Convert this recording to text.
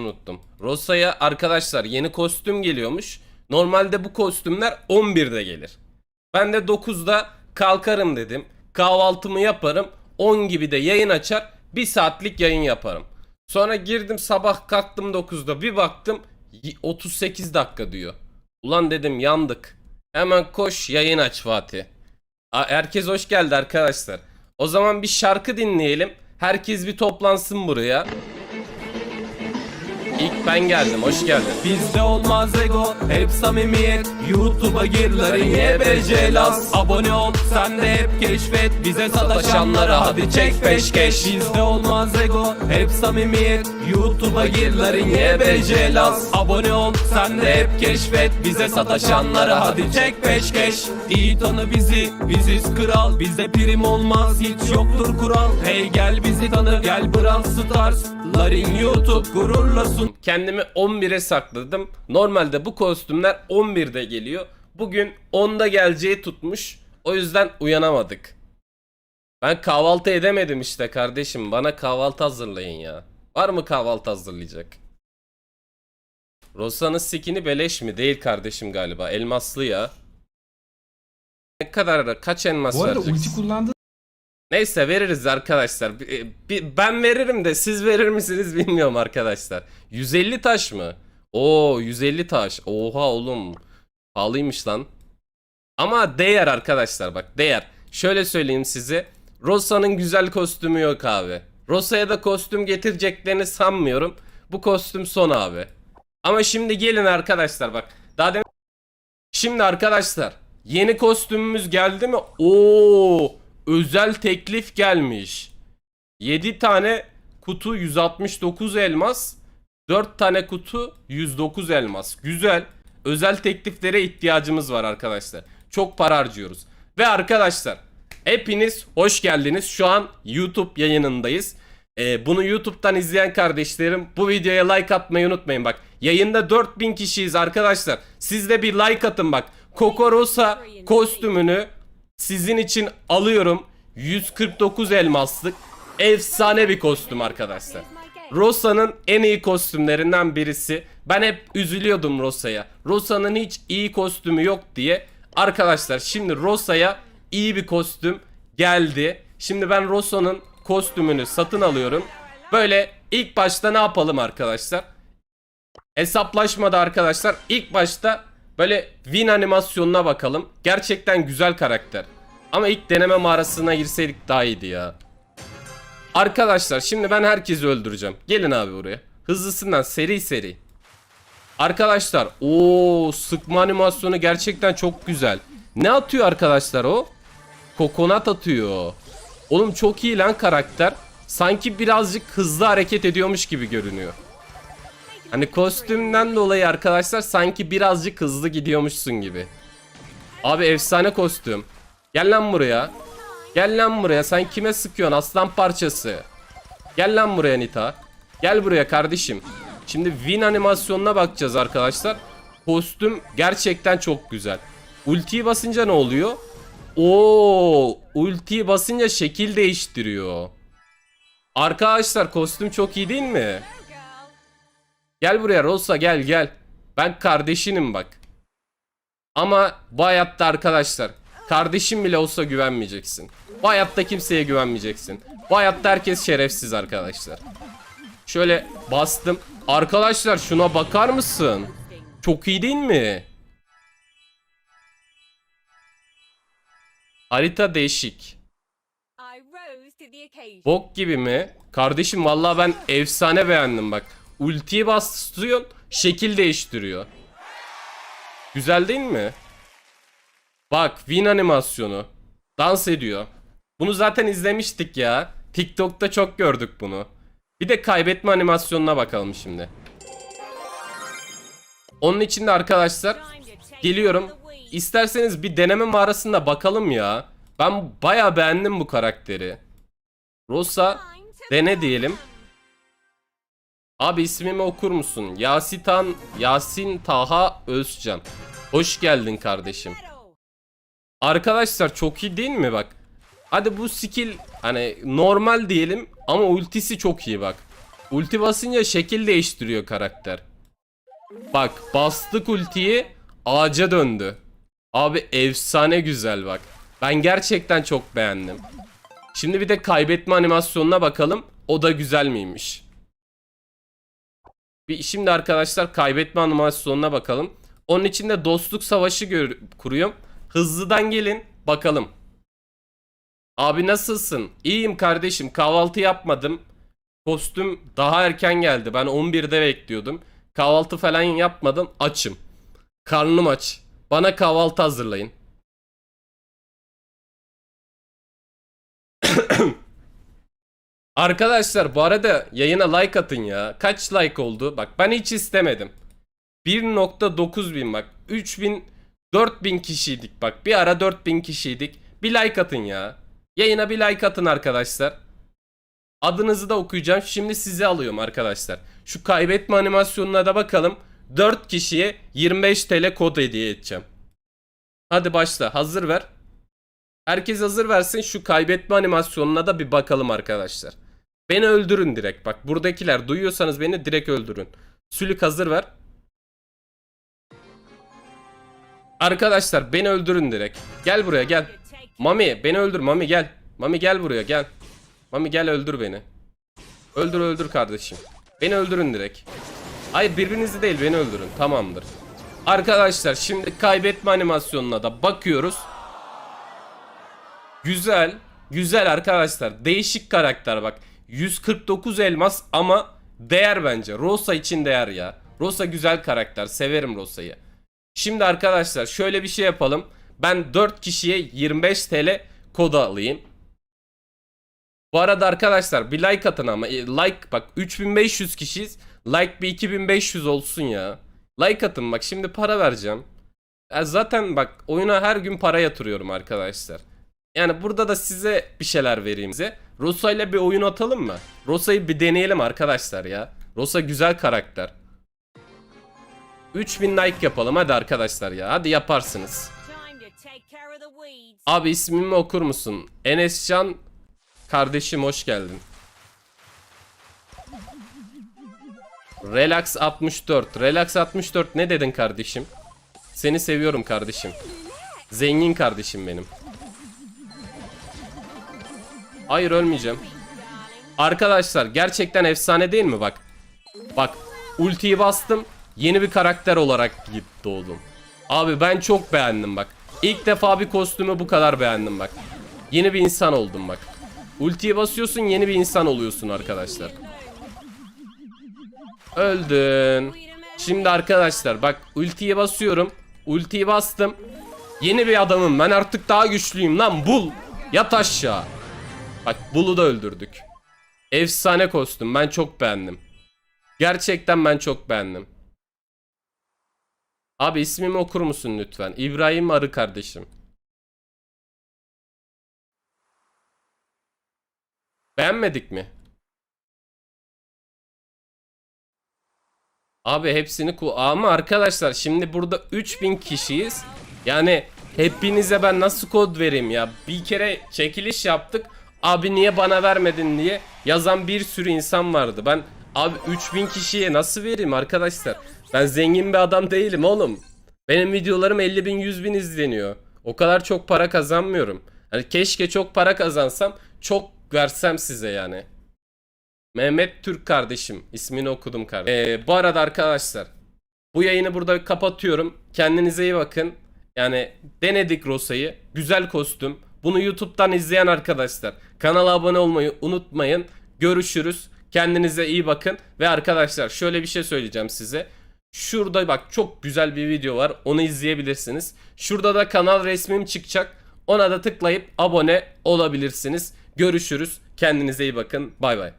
unuttum. Rosa'ya arkadaşlar yeni kostüm geliyormuş. Normalde bu kostümler 11'de gelir. Ben de 9'da kalkarım dedim. Kahvaltımı yaparım. 10 gibi de yayın açar. 1 saatlik yayın yaparım. Sonra girdim sabah kalktım 9'da bir baktım y- 38 dakika diyor. Ulan dedim yandık. Hemen koş yayın aç Fatih. Herkes hoş geldi arkadaşlar. O zaman bir şarkı dinleyelim. Herkes bir toplansın buraya. İlk ben geldim. Hoş geldin. Bizde olmaz ego hep samimiyet. YouTube'a gir Larin YBC Laz Abone ol sen de hep keşfet. Bize sataşanlara hadi çek peşkeş. Bizde olmaz ego hep samimiyet. YouTube'a gir Larin YBC Laz Abone ol sen de hep keşfet. Bize sataşanlara hadi çek peşkeş. İyi tanı bizi biziz kral. Bizde prim olmaz hiç yoktur kural. Hey gel bizi tanı gel Brawl Stars. Larin YouTube gururla sun Kendimi 11'e sakladım. Normalde bu kostümler 11'de geliyor. Bugün 10'da geleceği tutmuş. O yüzden uyanamadık. Ben kahvaltı edemedim işte kardeşim. Bana kahvaltı hazırlayın ya. Var mı kahvaltı hazırlayacak? Rosa'nın skin'i beleş mi? Değil kardeşim galiba. Elmaslı ya. Ne kadar kaç elmas Bu arada vereceksin? ulti kullandı. Neyse veririz arkadaşlar. Ben veririm de siz verir misiniz bilmiyorum arkadaşlar. 150 taş mı? Oo 150 taş. Oha oğlum. Pahalıymış lan. Ama değer arkadaşlar bak değer. Şöyle söyleyeyim size. Rosa'nın güzel kostümü yok abi. Rosa'ya da kostüm getireceklerini sanmıyorum. Bu kostüm son abi. Ama şimdi gelin arkadaşlar bak. Daha demin Şimdi arkadaşlar yeni kostümümüz geldi mi? Oo özel teklif gelmiş. 7 tane kutu 169 elmas. 4 tane kutu 109 elmas. Güzel. Özel tekliflere ihtiyacımız var arkadaşlar. Çok para harcıyoruz. Ve arkadaşlar hepiniz hoş geldiniz. Şu an YouTube yayınındayız. Ee, bunu YouTube'dan izleyen kardeşlerim bu videoya like atmayı unutmayın bak. Yayında 4000 kişiyiz arkadaşlar. Siz de bir like atın bak. Coco Rosa kostümünü sizin için alıyorum. 149 elmaslık. Efsane bir kostüm arkadaşlar. Rosa'nın en iyi kostümlerinden birisi. Ben hep üzülüyordum Rosa'ya. Rosa'nın hiç iyi kostümü yok diye. Arkadaşlar şimdi Rosa'ya iyi bir kostüm geldi. Şimdi ben Rosa'nın kostümünü satın alıyorum. Böyle ilk başta ne yapalım arkadaşlar? Hesaplaşmada arkadaşlar ilk başta böyle win animasyonuna bakalım. Gerçekten güzel karakter. Ama ilk deneme mağarasına girseydik daha iyiydi ya. Arkadaşlar şimdi ben herkesi öldüreceğim. Gelin abi buraya. Hızlısından seri seri. Arkadaşlar o sıkma animasyonu gerçekten çok güzel. Ne atıyor arkadaşlar o? Kokonat atıyor. Oğlum çok iyi lan karakter. Sanki birazcık hızlı hareket ediyormuş gibi görünüyor. Hani kostümden dolayı arkadaşlar sanki birazcık hızlı gidiyormuşsun gibi. Abi efsane kostüm. Gel lan buraya. Gel lan buraya. Sen kime sıkıyorsun aslan parçası? Gel lan buraya Nita. Gel buraya kardeşim. Şimdi win animasyonuna bakacağız arkadaşlar. Kostüm gerçekten çok güzel. Ultiyi basınca ne oluyor? Oo, ultiyi basınca şekil değiştiriyor. Arkadaşlar kostüm çok iyi değil mi? Gel buraya Rosa gel gel. Ben kardeşinim bak. Ama bu hayatta arkadaşlar kardeşim bile olsa güvenmeyeceksin. Bu hayatta kimseye güvenmeyeceksin. Bu hayatta herkes şerefsiz arkadaşlar. Şöyle bastım. Arkadaşlar şuna bakar mısın? Çok iyi değil mi? Harita değişik. Bok gibi mi? Kardeşim vallahi ben efsane beğendim bak. Ultiyi bastırıyorsun, şekil değiştiriyor. Güzel değil mi? Bak win animasyonu. Dans ediyor. Bunu zaten izlemiştik ya. TikTok'ta çok gördük bunu. Bir de kaybetme animasyonuna bakalım şimdi. Onun için de arkadaşlar geliyorum. İsterseniz bir deneme mağarasında bakalım ya. Ben baya beğendim bu karakteri. Rosa dene diyelim. Abi ismimi okur musun? Yasitan Yasin Taha Özcan. Hoş geldin kardeşim. Arkadaşlar çok iyi değil mi bak? Hadi bu skill hani normal diyelim ama ultisi çok iyi bak. Ulti basınca şekil değiştiriyor karakter. Bak bastık ultiyi ağaca döndü. Abi efsane güzel bak. Ben gerçekten çok beğendim. Şimdi bir de kaybetme animasyonuna bakalım. O da güzel miymiş? Bir şimdi arkadaşlar kaybetme animasyonuna bakalım. Onun için de dostluk savaşı kuruyorum. Hızlıdan gelin bakalım. Abi nasılsın? İyiyim kardeşim. Kahvaltı yapmadım. Kostüm daha erken geldi. Ben 11'de bekliyordum. Kahvaltı falan yapmadım. Açım. Karnım aç. Bana kahvaltı hazırlayın. Arkadaşlar bu arada yayına like atın ya. Kaç like oldu? Bak ben hiç istemedim. 1.9 bin bak. 3000 4000 kişiydik bak. Bir ara 4000 kişiydik. Bir like atın ya. Yayına bir like atın arkadaşlar. Adınızı da okuyacağım. Şimdi sizi alıyorum arkadaşlar. Şu kaybetme animasyonuna da bakalım. 4 kişiye 25 TL kod hediye edeceğim. Hadi başla. Hazır ver. Herkes hazır versin. Şu kaybetme animasyonuna da bir bakalım arkadaşlar. Beni öldürün direkt. Bak buradakiler duyuyorsanız beni direkt öldürün. Sülük hazır ver. Arkadaşlar beni öldürün direkt. Gel buraya gel. Mami beni öldür Mami gel. Mami gel buraya gel. Mami gel öldür beni. Öldür öldür kardeşim. Beni öldürün direkt. Hayır birbirinizi değil beni öldürün. Tamamdır. Arkadaşlar şimdi kaybetme animasyonuna da bakıyoruz. Güzel. Güzel arkadaşlar. Değişik karakter bak. 149 elmas ama değer bence. Rosa için değer ya. Rosa güzel karakter. Severim Rosa'yı. Şimdi arkadaşlar şöyle bir şey yapalım. Ben 4 kişiye 25 TL kod alayım. Bu arada arkadaşlar bir like atın ama E, like bak 3500 kişiyiz. Like bir 2500 olsun ya. Like atın bak şimdi para vereceğim. Ya zaten bak oyuna her gün para yatırıyorum arkadaşlar. Yani burada da size bir şeyler vereyim size. Rosa ile bir oyun atalım mı? Rosa'yı bir deneyelim arkadaşlar ya. Rosa güzel karakter. 3000 like yapalım hadi arkadaşlar ya. Hadi yaparsınız. Abi ismimi okur musun? Enescan kardeşim hoş geldin. Relax 64. Relax 64 ne dedin kardeşim? Seni seviyorum kardeşim. Zengin kardeşim benim. Hayır ölmeyeceğim. Arkadaşlar gerçekten efsane değil mi bak? Bak ultiyi bastım. Yeni bir karakter olarak git doğdum. Abi ben çok beğendim bak. İlk defa bir kostümü bu kadar beğendim bak. Yeni bir insan oldum bak. Ultiyi basıyorsun yeni bir insan oluyorsun arkadaşlar. Öldün. Şimdi arkadaşlar bak ultiyi basıyorum. Ultiyi bastım. Yeni bir adamım ben artık daha güçlüyüm lan bul. Yat aşağı. Bak bulu da öldürdük. Efsane kostüm ben çok beğendim. Gerçekten ben çok beğendim. Abi ismimi okur musun lütfen? İbrahim Arı kardeşim. Beğenmedik mi? Abi hepsini ku ama arkadaşlar şimdi burada 3000 kişiyiz. Yani hepinize ben nasıl kod vereyim ya? Bir kere çekiliş yaptık. Abi niye bana vermedin diye yazan bir sürü insan vardı. Ben abi 3000 kişiye nasıl vereyim arkadaşlar? Ben zengin bir adam değilim oğlum. Benim videolarım 50 bin 100 bin izleniyor. O kadar çok para kazanmıyorum. Hani keşke çok para kazansam çok versem size yani. Mehmet Türk kardeşim. ismini okudum kardeşim. Ee, bu arada arkadaşlar. Bu yayını burada kapatıyorum. Kendinize iyi bakın. Yani denedik Rosa'yı. Güzel kostüm. Bunu YouTube'dan izleyen arkadaşlar. Kanala abone olmayı unutmayın. Görüşürüz. Kendinize iyi bakın. Ve arkadaşlar şöyle bir şey söyleyeceğim size. Şurada bak çok güzel bir video var. Onu izleyebilirsiniz. Şurada da kanal resmim çıkacak. Ona da tıklayıp abone olabilirsiniz. Görüşürüz. Kendinize iyi bakın. Bay bay.